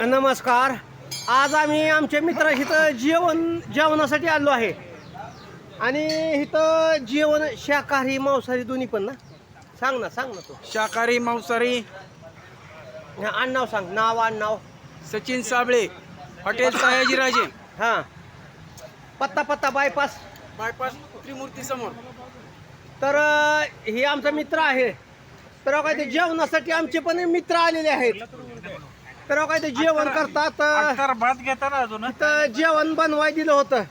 नमस्कार. आज आम्ही आमच्या मित्राशी इथं जेवण जेवणासाठी आलो आहे. आणि इथं जेवण शाकाहारी मांसाहारी दोन्ही पण ना? सांग ना सांग ना तू. शाकाहारी मांसाहारी. आडनाव सांग. नाव आडनाव सचिन साबळे. हॉटेल सयाजीराजे हां. पत्ता पत्ता बायपास बायपास त्रिमूर्ती समोर तर हे आमचा मित्र आहे. तर काय ते जेवणासाठी आमचे पण मित्र आलेले आहेत. तर काय ते जेवण करतात भात घेता ना अजून. तर जेवण बनवाय दिलं होतं.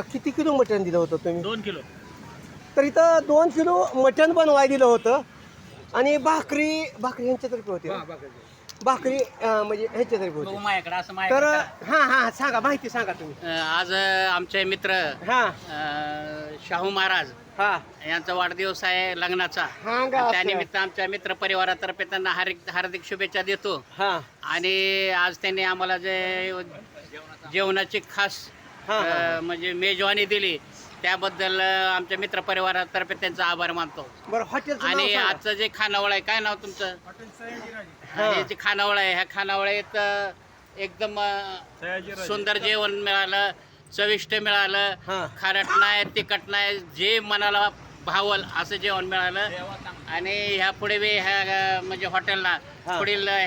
किती किलो मटण दिलं होतं तुम्ही? दोन किलो. तर इथं दोन किलो मटण बनवाय दिलं होतं. आणि भाकरी भाकरी ह्यांच्या तर्फे होती. ना? भाकरी. अं, म्हणजे ह्यांच्या तर्फे होती. माझ्याकडे असं तर माझ्याकडे हां हां सांगा माहिती सांगा तुम्ही. आज अं, आमचे मित्र हां. अं, शाहू महाराज. हां. यांचा वाढदिवस आहे लग्नाचा. असं. त्यानिमित्त आमच्या मित्र परिवारातर्फे त्यांना हार्दिक हार्दिक शुभेच्छा देतो. हां. आणि आज त्यांनी आम्हाला जे जेवणाची खास हां, हां. अं, म्हणजे मेजवानी दिली त्याबद्दल अं, आमच्या मित्र परिवारातर्फे त्यांचा आभार मानतो. बरं हॉटेलचं नाव आणि सांगा. आजचं जे खानावळ आहे काय नाव तुमचं? हा. आणि जे खानावळ आहे ह्या खानावळीत अं, एकदम अं, सुंदर जेवण मिळालं. चविष्ट मिळालं हा. खारट नाही तिखट नाही जे मनाला भावल असं जेवण मिळालं आणि ह्या पुढे बी ह्या अं, म्हणजे हॉटेलला हा. पुढील ह्या